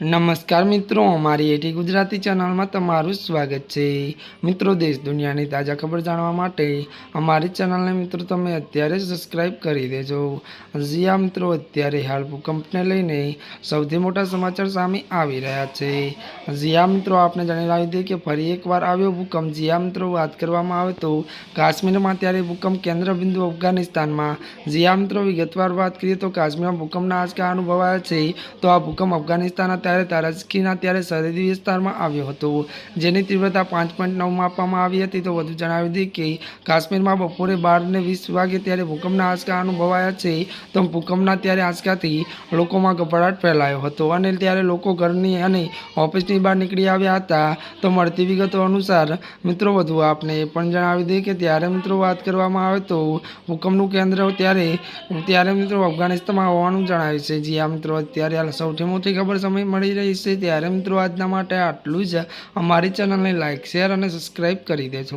નમસ્કાર મિત્રો, અમારી એટી ગુજરાતી ચેનલમાં તમારું સ્વાગત છે. મિત્રો, દેશ દુનિયાની તાજા ખબર જાણવા માટે અમારી ચેનલને મિત્રો તમે અત્યારે સબસ્ક્રાઈબ કરી દેજો. જીયા મિત્રો, અત્યારે હાલ ભૂકંપને લઈને સૌથી મોટા સમાચાર સામે આવી રહ્યા છે. જીયા મિત્રો આપણે જણાવી દઈએ કે ફરી એકવાર આવ્યો ભૂકંપ. જીયા મિત્રો, વાત કરવામાં આવે તો કાશ્મીરમાં ત્યારે ભૂકંપ કેન્દ્રબિંદુ અફઘાનિસ્તાનમાં. જીયા મિત્રો, વિગતવાર વાત કરીએ તો કાશ્મીરમાં ભૂકંપના આંચકા અનુભવાયા છે. તો આ ભૂકંપ અફઘાનિસ્તાનના ત્યારે તારાજકીના ત્યારે સરહદી વિસ્તારમાં આવ્યો હતો. જેની તીવ્રતા પાંચ પોઈન્ટ નવમાં આપવામાં આવી હતી. તો વધુ જણાવી દઈએ કે કાશ્મીરમાં બપોરે બાર ને વીસ વાગે ત્યારે ભૂકંપના આંચકા અનુભવાયા છે. તો ભૂકંપના ત્યારે આંચકાથી લોકોમાં ગભરાટ ફેલાયો હતો અને ત્યારે લોકો ઘરની અને ઓફિસની બહાર નીકળી આવ્યા હતા. તો મળતી વિગતો અનુસાર, મિત્રો, વધુ આપને એ પણ જણાવી દઈએ કે ત્યારે મિત્રો વાત કરવામાં આવે તો ભૂકંપનું કેન્દ્ર ત્યારે ત્યારે મિત્રો અફઘાનિસ્તાનમાં હોવાનું જણાવ્યું છે. જે આ મિત્રો, અત્યારે હાલ સૌથી મોટી ખબર સમય મળી રહી છે ત્યારે મિત્રો આજના માટે આટલું જ. અમારી ચેનલને લાઇક શેર અને સબસ્ક્રાઈબ કરી દેજો.